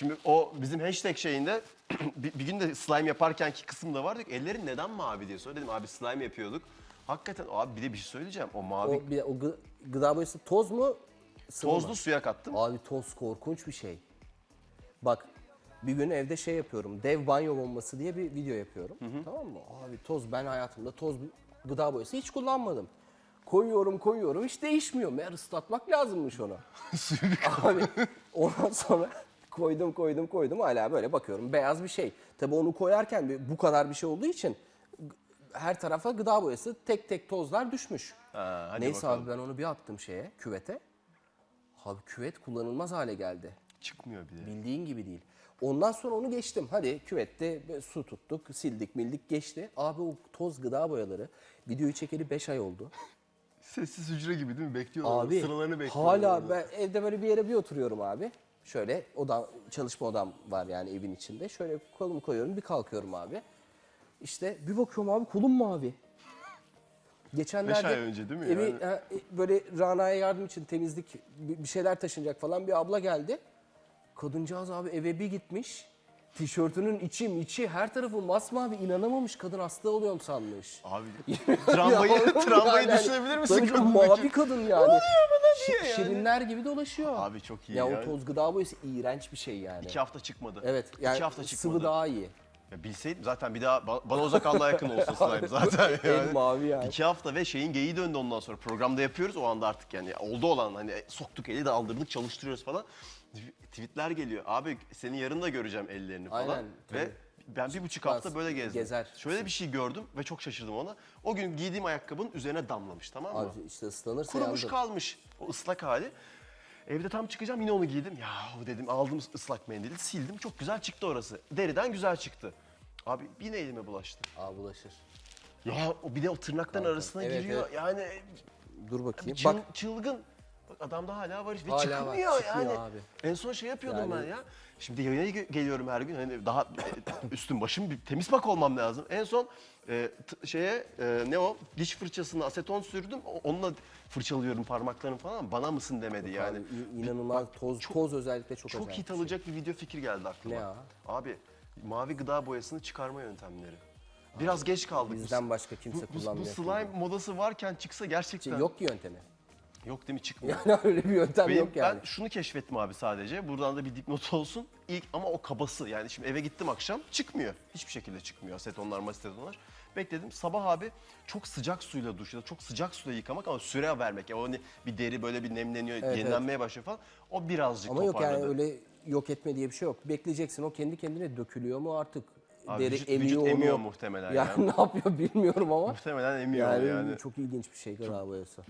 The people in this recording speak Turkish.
Şimdi o bizim hashtag şeyinde bir, bir gün de slime yaparkenki kısımda vardık. Ellerin neden mavi diye sordum. Dedim abi slime yapıyorduk. Hakikaten abi bir de bir şey söyleyeceğim. O mavi O, bir o gı- gıda boyası toz mu? sıvı mı? tozlu suya kattım. Abi toz korkunç bir şey. Bak bir gün evde şey yapıyorum. Dev banyo bombası diye bir video yapıyorum. Tamam mı? Abi toz ben hayatımda toz gıda boyası hiç kullanmadım. Koyuyorum koyuyorum hiç değişmiyor. Meğer ıslatmak lazımmış ona. Abi ondan sonra koydum koydum koydum hala böyle bakıyorum beyaz bir şey. Tabii onu koyarken bu kadar bir şey olduğu için her tarafa gıda boyası tek tek tozlar düşmüş. Ha, hadi Neyse bakalım. abi ben onu bir attım şeye küvete. Abi küvet kullanılmaz hale geldi. Çıkmıyor bir de. Bildiğin gibi değil. Ondan sonra onu geçtim. Hadi küvette su tuttuk, sildik, mildik geçti. Abi o toz gıda boyaları videoyu çekeli 5 ay oldu. Sessiz hücre gibi değil mi? Bekliyorlar. Abi Sıralarını bekliyorlar. hala orada. ben evde böyle bir yere bir oturuyorum abi. Şöyle odam, çalışma odam var yani evin içinde. Şöyle kolumu koyuyorum bir kalkıyorum abi. İşte bir bakıyorum abi kolum mavi. Geçenlerde Beş ay önce değil mi Evi, yani? ha, e, böyle Rana'ya yardım için temizlik bir bir şeyler taşınacak falan bir abla geldi. Kadıncağız abi eve bir gitmiş. Tişörtünün içi içi her tarafı masmavi inanamamış. Kadın hasta oluyorum sanmış. Abi Ya oğlum travmayı yani, düşünebilir misin? tabii canım, kadındaki? Mavi kadın yani. Şi- yani? Şirinler gibi dolaşıyor. Abi çok iyi Ya ya. o toz gıda boyası iğrenç bir şey yani. İki hafta çıkmadı. Evet yani İki hafta çıkmadı. sıvı daha iyi. Ya bilseydim zaten bir daha ba- bana uzak Allah'a yakın olsun slime zaten. Yani. mavi yani. İki hafta ve şeyin geyiği döndü ondan sonra. Programda yapıyoruz o anda artık yani. Oldu olan hani soktuk eli de aldırdık çalıştırıyoruz falan. Tweetler geliyor. Abi seni yarın da göreceğim ellerini falan. Aynen, Ve tabii. Ben bir buçuk hafta böyle gezdim. gezer. Şöyle bir şey gördüm ve çok şaşırdım ona. O gün giydiğim ayakkabının üzerine damlamış tamam mı? Abi işte ıslanırsa Kurumuş yandı. kalmış o ıslak hali. Evde tam çıkacağım yine onu giydim. Ya dedim aldım ıslak mendili sildim. Çok güzel çıktı orası. Deriden güzel çıktı. Abi yine elime bulaştı. Aa bulaşır. Ya o bir de o tırnakların arasına Evet, giriyor. evet. Yani Dur bakayım. çıl- Bak çılgın. Bak adamda hala var ve Hala var, çıkmıyor çıkmıyor yani. abi. En son şey yapıyordum Yani- ben ya. Şimdi yayına ge- geliyorum her gün. Hani daha e, üstüm başım bir temiz bak olmam lazım. En son e, t- şeye e, ne o diş fırçasına aseton sürdüm. O- Onunla fırçalıyorum parmaklarım falan. Bana mısın demedi yani. abi, i- inanılmaz toz toz özellikle çok, Çok acayip hit bir şey. alacak bir video fikir geldi aklıma. Ne ya? Abi mavi gıda boyasını çıkarma yöntemleri. Biraz geç kaldık. Bu- Bizden başka kimse bu, bu, bu kullanmıyor. slime modası varken çıksa gerçekten yok, Yok ki yöntemi. Yok değil mi çıkmıyor. Yani öyle bir yöntem Benim, yok yani. Ben şunu keşfettim abi sadece. Buradan da bir dipnot olsun. İlk ama o kabası yani şimdi eve gittim akşam çıkmıyor. Hiçbir şekilde çıkmıyor asetonlar masetonlar. Bekledim sabah abi çok sıcak suyla duş ya da çok sıcak suyla yıkamak ama süre vermek. Yani o hani bir deri böyle bir nemleniyor, Evet, yenilenmeye başlıyor falan. O birazcık Ama yok yani toparladı. öyle yok etme diye bir şey yok. Bekleyeceksin o kendi kendine dökülüyor mu artık? Abi Deri vücut- emiyor vücut onu. emiyor muhtemelen yani. yani. ne yapıyor bilmiyorum ama. Muhtemelen emiyor Yani, yani. çok ilginç bir şey gıda boyası.